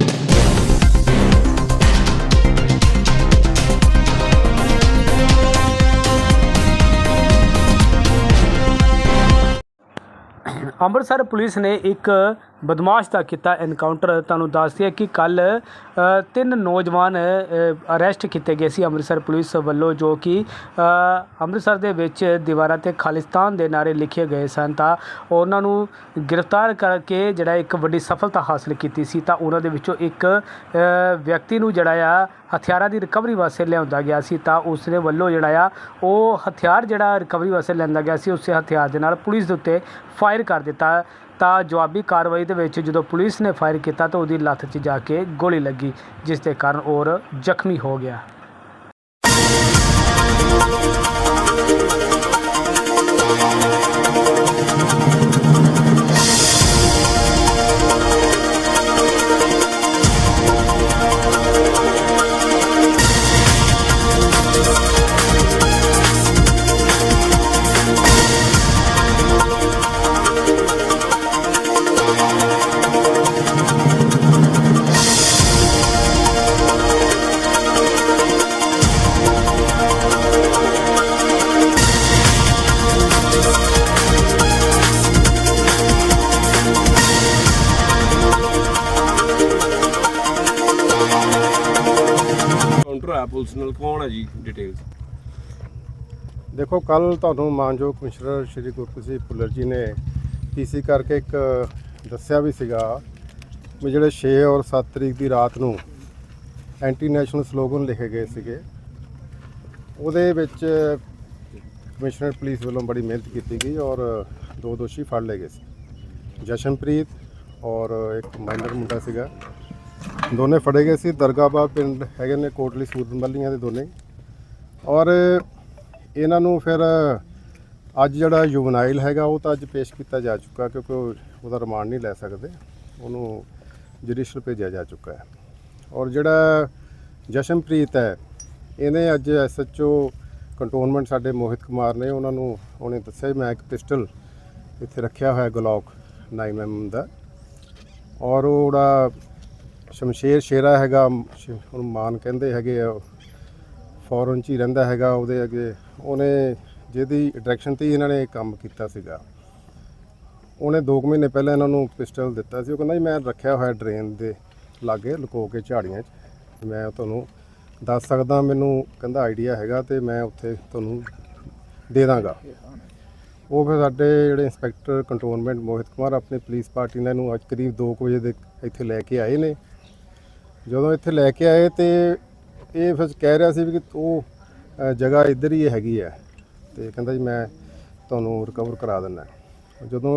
you. Amritsar police ਨੇ ਇੱਕ ਬਦਮਾਸ਼ ਦਾ ਕੀਤਾ ਐਨਕਾਊਂਟਰ ਤੁਹਾਨੂੰ ਦੱਸਦੀ ਹੈ ਕਿ ਕੱਲ ਤਿੰਨ ਨੌਜਵਾਨ ਅਰੈਸਟ ਕੀਤੇ ਗਏ ਸੀ ਅੰਮ੍ਰਿਤਸਰ ਪੁਲਿਸ ਵੱਲੋਂ, ਜੋ ਕਿ ਅੰਮ੍ਰਿਤਸਰ ਦੇ ਵਿੱਚ ਦੀਵਾਰਾਂ ਤੇ ਖਾਲਿਸਤਾਨ ਦੇ ਨਾਰੇ ਲਿਖੇ ਗਏ ਸਨ। ਤਾਂ ਉਹਨਾਂ ਨੂੰ ਗ੍ਰਿਫਤਾਰ ਕਰਕੇ ਜਿਹੜਾ ਇੱਕ ਵੱਡੀ ਸਫਲਤਾ ਹਾਸਲ ਕੀਤੀ ਸੀ, ਤਾਂ ਉਹਨਾਂ ਦੇ ਵਿੱਚੋਂ ਇੱਕ ਵਿਅਕਤੀ ਨੂੰ ਜਿਹੜਾ ਆ ਹਥਿਆਰਾਂ ਦੀ ਰਿਕਵਰੀ ਵਾਸਤੇ ਲਿਆਉਂਦਾ ਗਿਆ ਸੀ ਤਾਂ ਉਸ ਦੇ ਵੱਲੋਂ ਜਿਹੜਾ ਆ, ਉਹ ਹਥਿਆਰ ਜਿਹੜਾ ਰਿਕਵਰੀ ਵਾਸਤੇ ਲੈਂਦਾ ਗਿਆ ਸੀ, ਉਸੇ ਹਥਿਆਰ ਦੇ ਨਾਲ ਪੁਲਿਸ ਦੇ ਉੱਤੇ ਫਾਇਰ ਕਰ ਦਿੱਤਾ। ਤਾਂ ਜਵਾਬੀ ਕਾਰਵਾਈ ਦੇ ਵਿੱਚ ਜਦੋਂ ਪੁਲਿਸ ਨੇ ਫਾਇਰ ਕੀਤਾ ਤਾਂ ਉਹਦੀ ਲੱਤ 'ਚ ਜਾ ਕੇ ਗੋਲੀ ਲੱਗੀ, ਜਿਸ ਦੇ ਕਾਰਨ ਔਰ ਜ਼ਖਮੀ ਹੋ ਗਿਆ। ਕਾਊਂਟਰ ਪੁਲਿਸ ਨਾਲ ਕੌਣ ਹੈ ਜੀ ਡਿਟੇਲਸ ਦੇਖੋ, ਕੱਲ ਤੁਹਾਨੂੰ ਮਾਨਯੋਗ ਕਮਿਸ਼ਨਰ ਸ਼੍ਰੀ ਗੁਰਪ੍ਰੀਤ ਸਿੰਘ ਭੁੱਲਰ ਜੀ ਨੇ ਪੀਸੀ ਕਰਕੇ ਇੱਕ ਦੱਸਿਆ ਵੀ ਸੀਗਾ ਵੀ ਜਿਹੜੇ 6 ਔਰ 7 ਤਰੀਕ ਦੀ ਰਾਤ ਨੂੰ ਐਂਟੀ ਨੈਸ਼ਨਲ ਸਲੋਗਨ ਲਿਖੇ ਗਏ ਸੀਗੇ। ਉਹਦੇ ਵਿੱਚ ਕਮਿਸ਼ਨਰ ਪੁਲਿਸ ਵੱਲੋਂ ਬੜੀ ਮਿਹਨਤ ਕੀਤੀ ਗਈ ਔਰ ਦੋ ਦੋਸ਼ੀ ਫੜ ਲਏ ਗਏ ਸੀ। ਜਸ਼ਨਪ੍ਰੀਤ ਔਰ ਇੱਕ ਮਾਈਨਰ ਮੁੰਡਾ ਸੀਗਾ। ਦੋਨੇ ਫੜੇ ਗਏ ਸੀ। ਦਰਗਾਬਾਦ ਪਿੰਡ ਹੈਗੇ ਨੇ ਕੋਟਲੀ ਸੂਰਜਮੱਲੀਆਂ ਦੇ ਦੋਨੇ। ਔਰ ਇਹਨਾਂ ਨੂੰ ਫਿਰ ਅੱਜ ਜਿਹੜਾ ਯੁਵਨਾਈਲ ਹੈਗਾ, ਉਹ ਤਾਂ ਅੱਜ ਪੇਸ਼ ਕੀਤਾ ਜਾ ਚੁੱਕਾ ਕਿਉਂਕਿ ਉਹ- ਉਹਦਾ ਰਿਮਾਂਡ ਨਹੀਂ ਲੈ ਸਕਦੇ। ਉਹਨੂੰ ਜੁਡੀਸ਼ਲ ਭੇਜਿਆ ਜਾ ਚੁੱਕਾ ਹੈ। ਔਰ ਜਿਹੜਾ ਜਸ਼ਨਪ੍ਰੀਤ ਹੈ, ਇਹਨੇ ਅੱਜ ਐਸਐਚਓ ਕੰਟੋਨਮੈਂਟ ਸਾਡੇ ਮੋਹਿਤ ਕੁਮਾਰ ਨੇ, ਉਹਨਾਂ ਨੂੰ ਉਹਨੇ ਦੱਸਿਆ ਮੈਂ ਇੱਕ ਪਿਸਟਲ ਇੱਥੇ ਰੱਖਿਆ ਹੋਇਆ ਗਲੌਕ 9mm ਦਾ। ਔਰ ਉਹਦਾ ਸ਼ਮਸ਼ੇਰ ਸ਼ੇਰਾ ਹੈਗਾ ਸ਼- ਉਹਨੂੰ ਮਾਨ ਕਹਿੰਦੇ ਹੈਗੇ ਆ, ਫੋਰਨ ਚ ਹੀ ਰਹਿੰਦਾ ਹੈਗਾ ਉਹਦੇ ਅੱਗੇ। ਉਹਨੇ ਜਿਹਦੀ ਡਾਇਰੈਕਸ਼ਨ ਤੇ ਹੀ ਇਹਨਾਂ ਨੇ ਕੰਮ ਕੀਤਾ ਸੀਗਾ। ਉਹਨੇ 2 ਮਹੀਨੇ ਪਹਿਲਾਂ ਇਹਨਾਂ ਨੂੰ ਪਿਸਟਲ ਦਿੱਤਾ ਸੀ। ਉਹ ਕਹਿੰਦਾ ਜੀ, ਮੈਂ ਰੱਖਿਆ ਹੋਇਆ ਡਰੇਨ ਦੇ ਲਾਗੇ, ਲੁਕੋ ਕੇ ਝਾੜੀਆਂ 'ਚ। ਮੈਂ ਤੁਹਾਨੂੰ ਦੱਸ ਸਕਦਾ, ਮੈਨੂੰ ਕਹਿੰਦਾ ਆਈਡੀਆ ਹੈਗਾ ਤੇ ਮੈਂ ਉੱਥੇ ਤੁਹਾਨੂੰ ਦੇ ਦਾਂਗਾ। ਉਹ ਫਿਰ ਸਾਡੇ ਜਿਹੜੇ ਇੰਸਪੈਕਟਰ ਕੰਟੋਨਮੈਂਟ ਮੋਹਿਤ ਕੁਮਾਰ, ਆਪਣੀ ਪੁਲਿਸ ਪਾਰਟੀ ਨਾਲ ਇਹਨੂੰ ਅੱਜ ਕਰੀਬ 2 ਵਜੇ ਦੇ ਇੱਥੇ ਲੈ ਕੇ ਆਏ ਨੇ। ਜਦੋਂ ਇੱਥੇ ਲੈ ਕੇ ਆਏ ਤੇ ਇਹ ਫਿਰ ਕਹਿ ਰਿਹਾ ਸੀ ਵੀ ਕਿ ਉਹ ਅ, ਜਗ੍ਹਾ ਇੱਧਰ ਹੀ ਹੈਗੀ ਹੈ ਤੇ ਕਹਿੰਦਾ ਜੀ ਮੈਂ ਤੁਹਾਨੂੰ ਰਿਕਵਰ ਕਰਾ ਦਿੰਦਾ। ਜਦੋਂ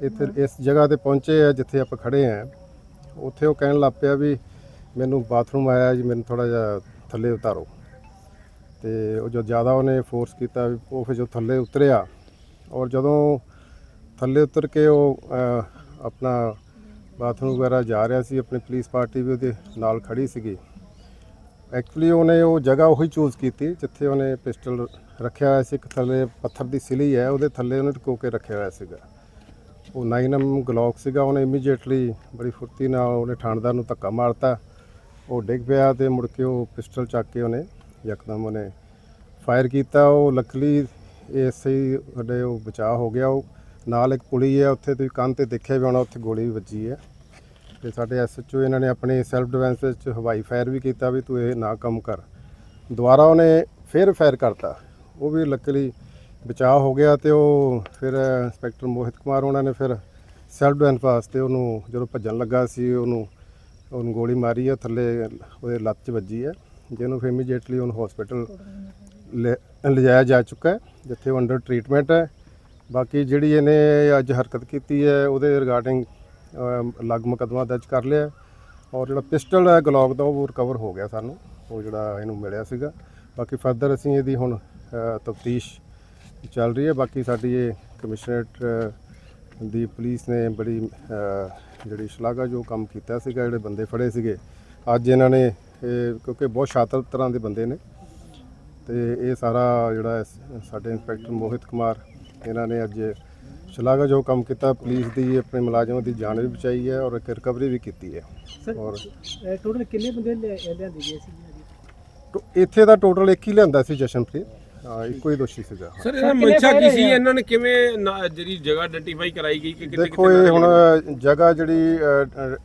ਇੱਥੇ ਇਸ ਜਗ੍ਹਾ ਤੇ ਪਹੁੰਚੇ ਆ ਜਿੱਥੇ ਆਪਾਂ ਖੜੇ ਆ ਉੱਥੇ ਉਹ ਕਹਿਣ ਲੱਗ ਪਿਆ ਵੀ ਮੈਨੂੰ ਬਾਥਰੂਮ ਆਇਆ ਜੀ ਮੈਨੂੰ ਥੋੜਾ ਜਿਹਾ ਥੱਲੇ ਉਤਾਰੋ। ਤੇ ਉਹ ਜੋ ਜ਼ਿਆਦਾ ਉਹਨੇ ਫੋਰਸ ਕੀਤਾ ਵੀ ਉਹ ਫਿਰ ਜੋ ਥੱਲੇ ਉਤਰਿਆ ਔਰ ਜਦੋਂ ਥੱਲੇ ਉਤਰ ਕੇ ਉਹ ਅ, ਆਪਣਾ ਬਾਥਰੂਮ ਵਗੈਰਾ ਜਾ ਰਿਹਾ ਸੀ, ਆਪਣੀ ਪੁਲਿਸ ਪਾਰਟੀ ਵੀ ਉਹਦੇ ਨਾਲ ਖੜੀ ਸੀਗੀ। ਐਕਚੁਅਲੀ ਉਹਨੇ ਉਹ ਜਗ੍ਹਾ ਉਹੀ ਚੂਜ਼ ਕੀਤੀ, ਜਿੱਥੇ ਉਹਨੇ ਪਿਸਟਲ ਰੱਖਿਆ ਹੋਇਆ ਸੀ, ਇੱਕ ਥੱਲੇ ਪੱਥਰ ਦੀ ਸਿਲੀ ਹੈ, ਉਹਦੇ ਥੱਲੇ ਉਹਨੇ ਟਕੋ ਕੇ ਰੱਖਿਆ ਹੋਇਆ ਸੀਗਾ। ਉਹ 9mm ਗਲੌਕ ਸੀਗਾ, ਉਹਨੇ ਇਮੀਡੀਏਟਲੀ ਬੜੀ ਫੁਰਤੀ ਨਾਲ ਉਹਨੇ ਠਾਣਦਾਰ ਨੂੰ ਧੱਕਾ ਮਾਰਤਾ। ਉਹ ਡਿੱਗ ਪਿਆ ਤੇ ਮੁੜ ਕੇ ਉਹ ਪਿਸਟਲ ਚੱਕ ਕੇ ਉਹਨੇ ਯਕਦਮ ਉਹਨੇ ਫਾਇਰ ਕੀਤਾ। ਉਹ ਲੱਕਲੀ ਇਸੇ ਹੀ ਸਾਡੇ ਉਹ ਬਚਾਅ ਹੋ ਗਿਆ। ਉਹ ਨਾਲ ਇੱਕ ਪੁਲੀ ਹੈ, ਉੱਥੇ ਤੁਸੀਂ ਕੰਨ ਤੇ ਦੇਖਿਆ ਵੀ ਹੋਣਾ, ਉੱਥੇ ਗੋਲੀ ਵੀ ਵੱਜੀ ਹੈ। ਤੇ ਸਾਡੇ ਐਸਐਚਓ ਇਹਨਾਂ ਨੇ ਆਪਣੇ ਸੈਲਫ ਡਿਫੈਂਸ ਵਿੱਚ ਹਵਾਈ ਫਾਇਰ ਵੀ ਕੀਤਾ ਵੀ ਤੂੰ ਇਹ ਨਾ ਕੰਮ ਕਰ। ਦੁਬਾਰਾ ਉਹਨੇ ਫਿਰ ਫਾਇਰ ਕਰਤਾ। ਉਹ ਵੀ ਲੱਕਲੀ ਬਚਾਅ ਹੋ ਗਿਆ ਤੇ ਉਹ ਫਿਰ ਇੰਸਪੈਕਟਰ ਮੋਹਿਤ ਕੁਮਾਰ ਉਹਨਾਂ ਨੇ ਫਿਰ ਸੈਲਫ ਡਿਫੈਂਸ ਵਾਸਤੇ ਉਹਨੂੰ ਜਦੋਂ ਭੱਜਣ ਲੱਗਾ ਸੀ, ਉਹਨੂੰ ਉਹਨੂੰ ਗੋਲੀ ਮਾਰੀ ਹੈ, ਥੱਲੇ ਉਹਦੇ ਲੱਤ 'ਚ ਵੱਜੀ ਹੈ, ਜਿਹਨੂੰ ਫਿਰ ਇਮੀਡੀਏਟਲੀ ਉਹਨੂੰ ਹਸਪੀਟਲ ਲਿਜਾਇਆ ਜਾ ਚੁੱਕਾ ਹੈ, ਜਿੱਥੇ ਉਹ ਅੰਡਰ ਟਰੀਟਮੈਂਟ ਹੈ। ਬਾਕੀ ਜਿਹੜੀ ਇਹਨੇ ਅੱਜ ਹਰਕਤ ਕੀਤੀ ਹੈ, ਉਹਦੇ ਰਿਗਾਰਡਿੰਗ ਅਲੱਗ ਮੁਕੱਦਮਾ ਦਰਜ ਕਰ ਲਿਆ ਔਰ ਜਿਹੜਾ ਪਿਸਟਲ ਹੈ ਗਲੌਕ ਦਾ, ਉਹ ਰਿਕਵਰ ਹੋ ਗਿਆ ਸਾਨੂੰ। ਉਹ ਜਿਹੜਾ ਇਹਨੂੰ ਮਿਲਿਆ ਸੀਗਾ। ਬਾਕੀ ਫਰਦਰ ਅਸੀਂ ਇਹਦੀ ਹੁਣ ਤਫਤੀਸ਼ ਚੱਲ ਰਹੀ ਹੈ। ਬਾਕੀ ਸਾਡੀ ਇਹ ਕਮਿਸ਼ਨਰੇਟ ਦੀ ਪੁਲਿਸ ਨੇ ਬੜੀ ਜਿਹੜੀ ਸ਼ਲਾਘਾ ਜੋ ਕੰਮ ਕੀਤਾ ਸੀਗਾ। ਜਿਹੜੇ ਬੰਦੇ ਫੜੇ ਸੀਗੇ, ਅੱਜ ਇਹਨਾਂ ਨੇ ਇਹ, ਕਿਉਂਕਿ ਬਹੁਤ ਸ਼ਾਤਰ ਤਰ੍ਹਾਂ ਦੇ ਬੰਦੇ ਨੇ। ਤੇ ਇਹ ਸਾਰਾ ਜਿਹੜਾ ਸਾਡੇ ਇੰਸਪੈਕਟਰ ਮੋਹਿਤ ਕੁਮਾਰ ਇਹਨਾਂ ਨੇ ਅੱਜ ਸ਼ਲਾਘਾ ਜੋ ਕੰਮ ਕੀਤਾ। ਪੁਲਿਸ ਦੀ ਆਪਣੇ ਮੁਲਾਜ਼ਮਾਂ ਦੀ ਜਾਨ ਵੀ ਬਚਾਈ ਹੈ ਔਰ ਇੱਕ ਰਿਕਵਰੀ ਵੀ ਕੀਤੀ ਹੈ। ਔਰ ਟੋਟਲ ਕਿੰਨੇ ਬੰਦੇ ਲਿਆਂਦੇ ਗਏ ਸੀ ਇੱਥੇ ਦਾ ਟੋਟਲ ਇੱਕ ਹੀ ਲਿਆਂਦਾ ਸੀ ਜਸ਼ਨਪ੍ਰੀਤ। ਇੱਕੋ ਹੀ ਦੋਸ਼ੀ ਸੀਗਾ। ਸਰ ਇਹਦਾ ਮਨਸ਼ਾ ਕੀ ਸੀ? ਇਹਨਾਂ ਨੇ ਕਿਵੇਂ ਜਿਹੜੀ ਜਗ੍ਹਾ ਆਇਡੈਂਟੀਫਾਈ ਕਰਾਈ ਗਈ ਕਿ ਕਿੱਥੇ ਦੇਖੋ ਇਹ ਹੁਣ ਜਗ੍ਹਾ ਜਿਹੜੀ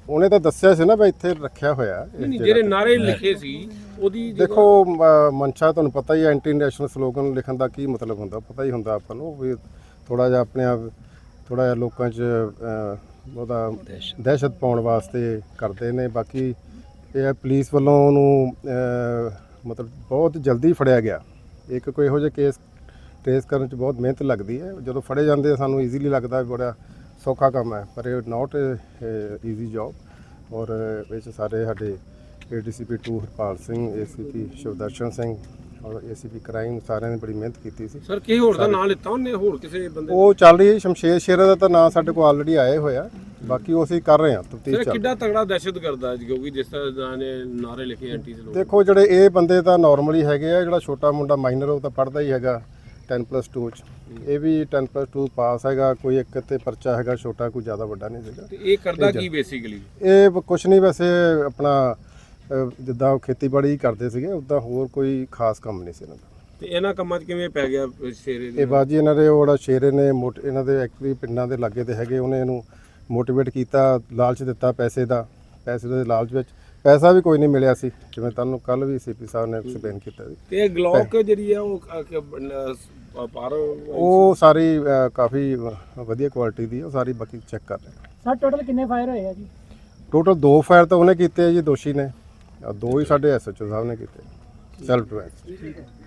ਉਹਨੇ ਤਾਂ ਦੱਸਿਆ ਸੀ ਨਾ ਵੀ ਇੱਥੇ ਰੱਖਿਆ ਹੋਇਆ ਜਿਹੜੇ। ਨਾਰੇ ਲਿਖੇ ਸੀ ਉਹਦੀ ਦੇਖੋ ਮ- ਮਨਸ਼ਾ ਤੁਹਾਨੂੰ ਪਤਾ ਹੀ ਹੈ ਐਂਟੀ ਨੈਸ਼ਨਲ ਸਲੋਗਨ ਲਿਖਣ ਦਾ ਕੀ ਮਤਲਬ ਹੁੰਦਾ? ਪਤਾ ਹੀ ਹੁੰਦਾ ਆਪਾਂ ਨੂੰ ਵੀ ਥੋੜਾ ਜਿਹਾ ਆਪਣੇ ਆਪ ਥੋੜਾ ਜਿਹਾ ਲੋਕਾਂ 'ਚ ਅ, ਉਹਦਾ ਦਹਿਸ਼ਤ। ਪਾਉਣ ਵਾਸਤੇ ਕਰਦੇ ਨੇ। ਬਾਕੀ ਇਹ ਹੈ ਪੁਲਿਸ ਵੱਲੋਂ ਉਹਨੂੰ ਮਤਲਬ ਬਹੁਤ ਜਲਦੀ ਫੜਿਆ ਗਿਆ। ਇੱਕ ਕੋਈ ਇਹੋ ਜਿਹਾ ਕੇਸ ਟ੍ਰੇਸ ਕਰਨ 'ਚ ਬਹੁਤ ਮਿਹਨਤ ਲੱਗਦੀ ਹੈ। ਜਦੋਂ ਫੜੇ ਜਾਂਦੇ ਆ ਸਾਨੂੰ ਈਜ਼ੀਲੀ ਲੱਗਦਾ ਵੀ ਬੜਾ ਸੌਖਾ ਕੰਮ ਹੈ ਪਰ ਇਹ ਨਾਟ ਈਜ਼ੀ ਜੌਬ ਔਰ ਵਿੱਚ ਸਾਰੇ ਸਾਡੇ ਏਡੀਸੀਪੀ 2 ਹਰਪਾਲ ਸਿੰਘ ਏਸੀਪੀ ਸ਼ਿਵਦਰਸ਼ਨ ਸਿੰਘ ਔਰ ਏਸੀਪੀ ਕ੍ਰਾਈਮ ਸਾਰਿਆਂ ਨੇ ਬੜੀ ਮਿਹਨਤ ਕੀਤੀ ਸੀ। ਸਰ ਕਿਸੇ ਹੋਰ ਦਾ ਨਾਂ ਲਿੱਤਾ ਉਹਨੇ? ਹੋਰ ਕਿਸੇ ਬੰਦੇ ਉਹ ਚੱਲ ਰਹੀ ਹੈ ਸ਼ਮਸ਼ੇਰ ਸ਼ੇਰਾ ਦਾ ਤਾਂ ਨਾਂ ਸਾਡੇ ਕੋਲ ਆਲਰੇਡੀ ਆਏ ਹੋਇਆ ਬਾਕੀ ਉਹ ਅਸੀਂ ਕਰ ਰਹੇ ਹਾਂ ਤਫਤੀਸ਼ ਸਰ ਚੱਲ ਕਿੱਡਾ ਤਗੜਾ ਦਹਿਸ਼ਤ ਕਰਦਾ ਜੀ ਕਿਉਂਕਿ ਜਿਸ ਤਰ੍ਹਾਂ ਨੇ ਨਾਰੇ ਲਿਖੇ ਐਂਟੀ ਸਲੋਗਨ ਦੇਖੋ ਜਿਹੜੇ ਇਹ ਬੰਦੇ ਤਾਂ ਨਾਰਮਲੀ ਹੈਗੇ ਆ ਜਿਹੜਾ ਛੋਟਾ ਮੁੰਡਾ ਮਾਈਨਰ ਉਹ ਤਾਂ ਪੜਦਾ ਹੀ ਹੈਗਾ 10+2 ਚ। ਇਹ ਵੀ 10+2 ਪਾਸ ਹੈਗਾ ਕੋਈ ਇੱਕ ਤੇ ਪਰਚਾ ਹੈਗਾ ਛੋਟਾ ਕੋਈ ਜ਼ਿਆਦਾ ਵੱਡਾ ਨਹੀਂ ਤੇ ਇਹ ਕਰਦਾ ਕੀ ਬੇਸਿਕਲੀ ਇਹ ਕੁਛ ਨਹੀਂ ਵੈਸੇ ਆਪਣਾ ਜਿੱਦਾਂ ਉਹ ਖੇਤੀਬਾੜੀ ਹੀ ਕਰਦੇ ਸੀਗੇ ਉਦਾਂ ਹੋਰ ਕੋਈ ਖਾਸ ਕੰਮ ਨਹੀਂ ਸੀ ਇਹਨਾਂ ਦਾ। ਤੇ ਇਹਨਾਂ ਕੰਮਾਂ 'ਚ ਕਿਵੇਂ ਪੈ ਗਿਆ ਸ਼ੇਰੇ ਇਹ ਦੇ ਬਾਜੀ ਇਹਨਾਂ ਦੇ ਉਹ ਜਿਹੜਾ ਸ਼ੇਰੇ ਨੇ ਮੋਟ ਇਹਨਾਂ ਦੇ ਐਕਚੁਅਲੀ ਪਿੰਡਾਂ ਦੇ ਲਾਗੇ ਤੇ ਹੈਗੇ ਉਹਨੇ ਇਹਨੂੰ ਮੋਟੀਵੇਟ ਕੀਤਾ ਲਾਲਚ ਦਿੱਤਾ ਪੈਸੇ ਦਾ ਪੈਸੇ ਦੇ ਲਾਲਚ ਵਿੱਚ। ਪੈਸਾ ਵੀ ਕੋਈ ਨਹੀਂ ਮਿਲਿਆ ਸੀ ਜਿਵੇਂ ਤੁਹਾਨੂੰ ਕੱਲ ਵੀ ਸੀਪੀ ਸਾਹਿਬ ਨੇ ਐਕਸਪਲੇਨ ਕੀਤਾ ਸੀ। ਤੇ ਇਹ ਗਲੌਕ ਜਿਹੜੀ ਆ ਉਹ ਕ- ਕ- ਨ- ਪਰ ਉਹ ਸਾਰੀ ਕਾਫੀ ਵਧੀਆ ਕੁਆਲਿਟੀ ਦੀ ਹੈ, ਉਹ ਸਾਰੀ ਬਾਕੀ ਚੈੱਕ ਕਰ ਰਹੇ ਸਰ ਟੋਟਲ ਕਿੰਨੇ ਫਾਇਰ ਹੋਏ ਆ ਜੀ? ਟੋਟਲ ਦੋ ਫਾਇਰ ਤਾਂ ਉਹਨੇ ਕੀਤੇ ਆ ਜੀ ਦੋਸ਼ੀ ਨੇ। ਆਹ ਦੋ ਹੀ ਸਾਡੇ ਐਸਐਚਓ ਸਾਹਿਬ ਨੇ ਕੀਤੇ। Self defence